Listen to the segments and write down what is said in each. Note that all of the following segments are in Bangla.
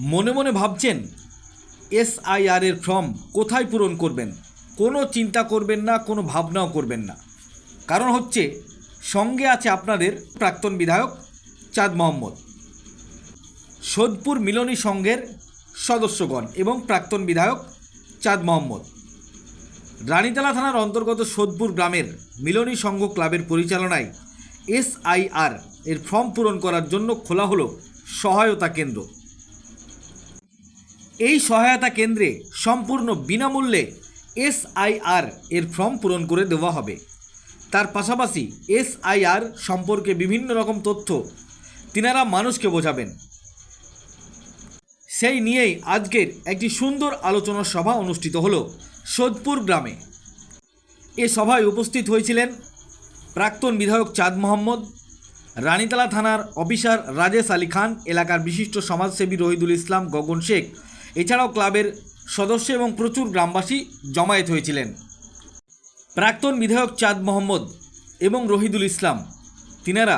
মনে মনে ভাবছেন এসআইআর এর ফর্ম কোথায় পূরণ করবেন? কোনো চিন্তা করবেন না, কোনো ভাবনাও করবেন না। কারণ হচ্ছে, সঙ্গে আছে আপনাদের প্রাক্তন বিধায়ক চাঁদ মোহাম্মদ। সোদপুর মিলনী সংঘের সদস্যগণ এবং প্রাক্তন বিধায়ক চাঁদ মোহাম্মদ। রানীতলা থানার অন্তর্গত সোদপুর গ্রামের মিলনী সংঘ ক্লাবের পরিচালনায় এসআইআর এর ফর্ম পূরণ করার জন্য খোলা হলো সহায়তা কেন্দ্র। এই সহায়তা কেন্দ্রে সম্পূর্ণ বিনামূল্যে এসআইআর এর ফর্ম পূরণ করে দেওয়া হবে। তার পাশাপাশি এসআইআর সম্পর্কে বিভিন্ন রকম তথ্য তিনারা মানুষকে বোঝাবেন। সেই নিয়েই আজকের একটি সুন্দর আলোচনা সভা অনুষ্ঠিত হলো সোদপুর গ্রামে। এ সভায় উপস্থিত হয়েছিলেন প্রাক্তন বিধায়ক চাঁদ মোহাম্মদ, রানীতলা থানার অফিসার রাজেশ আলী খান, এলাকার বিশিষ্ট সমাজসেবী রহিদুল ইসলাম, গগন শেখ এছাড়াও ক্লাবের সদস্য এবং প্রচুর গ্রামবাসী জমায়েত হয়েছিলেন। প্রাক্তন বিধায়ক চাঁদ মোহাম্মদ এবং রহিদুল ইসলাম, তিনারা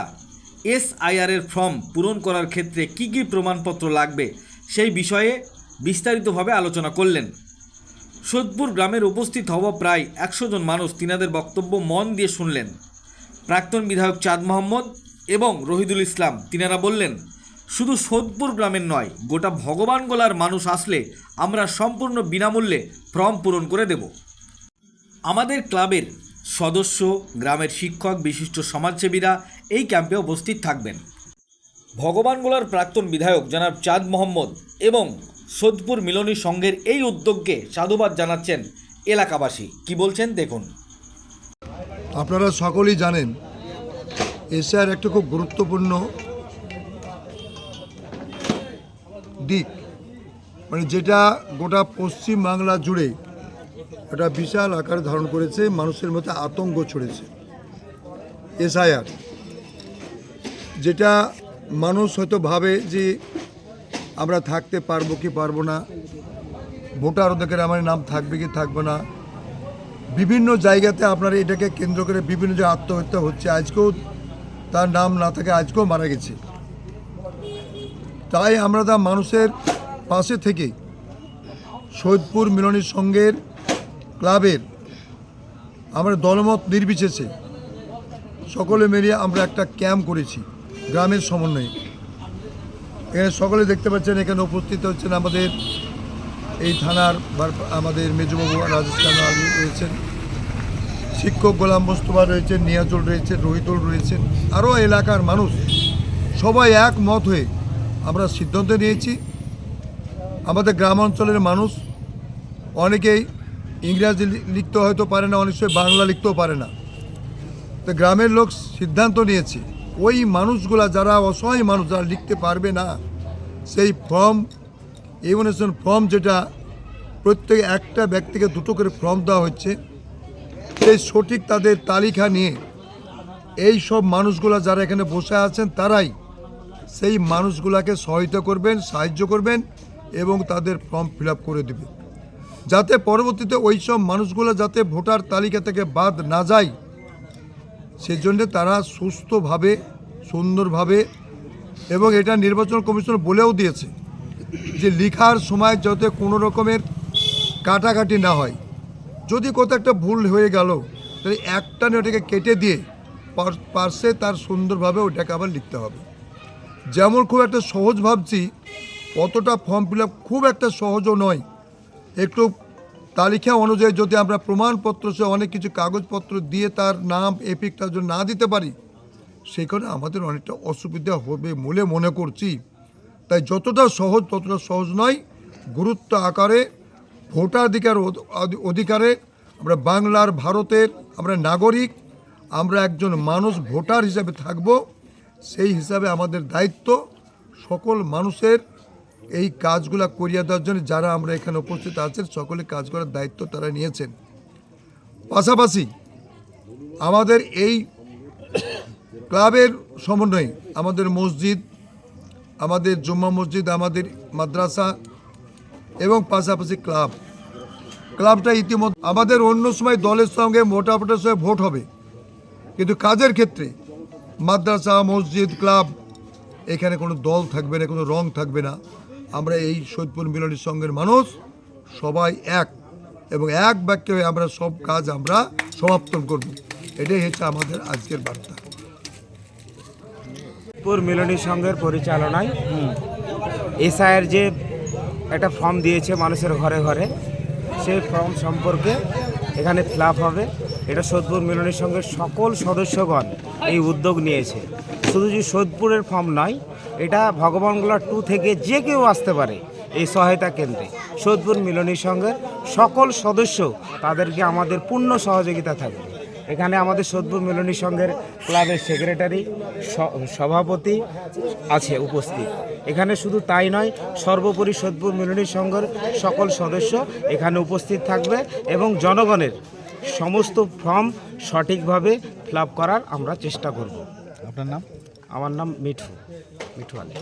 এসআইআরের ফর্ম পূরণ করার ক্ষেত্রে কী কী প্রমাণপত্র লাগবে সেই বিষয়ে বিস্তারিতভাবে আলোচনা করলেন। সোদপুর গ্রামের উপস্থিত হওয়া প্রায় একশো জন মানুষ তিনাদের বক্তব্য মন দিয়ে শুনলেন। প্রাক্তন বিধায়ক চাঁদ মোহাম্মদ এবং রহিদুল ইসলাম, তিনারা বললেন শুধু সোদপুর গ্রামের নয়, গোটা ভগবানগোলার মানুষ আসলে আমরা সম্পূর্ণ বিনামূল্যে ফর্ম পূরণ করে দেব। আমাদের ক্লাবের সদস্য, গ্রামের শিক্ষক, বিশিষ্ট সমাজসেবীরা এই ক্যাম্পে উপস্থিত থাকবেন। ভগবানগোলার প্রাক্তন বিধায়ক জনাব চাঁদ মোহাম্মদ এবং সোদপুর মিলনী সংঘের এই উদ্যোগকে সাধুবাদ জানাচ্ছেন এলাকাবাসী। কি বলছেন দেখুন। আপনারা সকলেই জানেন, এশিয়ার একটা খুব গুরুত্বপূর্ণ দিক। মানে যেটা গোটা পশ্চিম বাংলা জুড়ে একটা বিশাল আকার ধারণ করেছে, মানুষের মধ্যে আতঙ্ক ছড়েছে। এসআইআর। যেটা মানুষ হয়তো ভাবে যে আমরা থাকতে পারব কি পারব না, ভোটার অধিকারে আমার নাম থাকবে কি থাকবে না, বিভিন্ন জায়গাতে আপনারা এটাকে কেন্দ্র করে বিভিন্ন যে আত্মহত্যা হচ্ছে, আজকেও তার নাম না থাকে, আজকেও মারা গেছে। তাই আমরা তা মানুষের পাশে থেকে সৈদপুর মিলনী সংঘের ক্লাবের আমরা দলমত নির্বিশেষে সকলে মিলিয়ে আমরা একটা ক্যাম্প করেছি, গ্রামের সমন্বয়ে। এখানে সকলে দেখতে পাচ্ছেন, এখানে উপস্থিত হচ্ছেন আমাদের এই থানার আমাদের মেজবাবু রাজেশ খান আলী রয়েছেন, শিক্ষক গোলাম মোস্তফা রয়েছেন, নিয়াজুল রয়েছেন রহিদুল রয়েছেন, আরও এলাকার মানুষ সবাই একমত হয়ে আমরা সিদ্ধান্ত নিয়েছি। আমাদের গ্রাম অঞ্চলের মানুষ অনেকেই ইংরাজি লিখতে হয়তো পারে না, অনেক বাংলা লিখতেও পারে না। তো গ্রামের লোক সিদ্ধান্ত নিয়েছে, ওই মানুষগুলা যারা অসহায় মানুষ যারা লিখতে পারবে না, সেই ফর্ম ইমিউনেশন ফর্ম যেটা প্রত্যেক একটা ব্যক্তিকে দুটো করে ফর্ম দেওয়া হচ্ছে, সেই সঠিক তাদের তালিকা নিয়ে এই সব মানুষগুলা যারা এখানে বসে আছেন, তারাই সেই মানুষগুলাকে সহায়তা করবেন, সাহায্য করবেন এবং তাদের ফর্ম ফিল করে দেবেন। যাতে পরবর্তীতে ওই সব মানুষগুলো যাতে ভোটার তালিকা থেকে বাদ না যায়, সেজন্য তারা সুস্থভাবে, সুন্দরভাবে এবং এটা নির্বাচন কমিশন বলেও দিয়েছে যে লিখার সময় যাতে কোনো রকমের কাটাকাটি না হয়। যদি কোথাও একটা ভুল হয়ে গেল, তাহলে একটা ওটাকে কেটে দিয়ে পার- পার্শ্বে তার সুন্দরভাবে ওটাকে আবার লিখতে হবে। যেমন খুব একটা সহজ ভাবছি, অতটা ফর্ম ফিল খুব একটা সহজও নয়। একটু তালিকা অনুযায়ী যদি আমরা প্রমাণপত্র সে অনেক কিছু কাগজপত্র দিয়ে তার নাম এপিকটা যদি না দিতে পারি সেখানে আমাদের অনেকটা অসুবিধা হবে বলে মনে করছি। তাই যতটা সহজ, ততটা সহজ নয়। গুরুত্ব আকারে, ভোটাধিকার অধ- অধ- অধিকারে আমরা বাংলার, ভারতের, আমরা নাগরিক, আমরা একজন মানুষ, ভোটার হিসাবে থাকব। সেই হিসাবে আমাদের দায়িত্ব সকল মানুষের এই কাজগুলা করিয়ে দেওয়ার জন্য যারা আমরা এখানে উপস্থিত আছেন, সকলে কাজ করার দায়িত্ব তারা নিয়েছেন। পাশাপাশি আমাদের এই ক্লাবের সমন্বয়ে আমাদের মসজিদ, আমাদের জুম্মা মসজিদ, আমাদের মাদ্রাসা এবং পাশাপাশি ক্লাব। ক্লাবটা ইতিমধ্যে আমাদের অন্য সময় দলের সঙ্গে মোটামুটি সঙ্গে ভোট হবে। কিন্তু কাজের ক্ষেত্রে মাদ্রাসা, মসজিদ, ক্লাব, এখানে কোনো দল থাকবে না, কোনো রং থাকবে না। আমরা এই সৈয়দপুর মিলনী সংঘের মানুষ, সবাই এক। এবং এক বাক্যে হয়ে আমরা সব কাজ আমরা সমাপ্তন করব। এটাই হচ্ছে আমাদের আজকের বার্তা। পুর মিলনী সংঘের পরিচালনায় এসআইয়ের যে একটা ফর্ম দিয়েছে মানুষের ঘরে ঘরে, সেই ফর্ম সম্পর্কে এখানে ফিল হবে। এটা সোদপুর মিলনী সংঘের সকল সদস্যগণ এই উদ্যোগ নিয়েছে। শুধু যে সোদপুরের ফর্ম নয়, এটা ভগবানগোলা টু থেকে যে কেউ আসতে পারে এই সহায়তা কেন্দ্রে। সোদপুর মিলনী সংঘের সকল সদস্য তাদেরকে আমাদের পূর্ণ সহযোগিতা থাকবে। এখানে আমাদের সোদপুর মিলনী সংঘের ক্লাবের সেক্রেটারি সভাপতি আছে, উপস্থিত। এখানে শুধু তাই নয়, সর্বোপরি সোদপুর মিলনী সংঘের সকল সদস্য এখানে উপস্থিত থাকবে এবং জনগণের সমস্ত ফর্ম সঠিকভাবে ফিল করার আমরা চেষ্টা করব। আপনার নাম? আমার নাম মিঠু মিঠু আলী।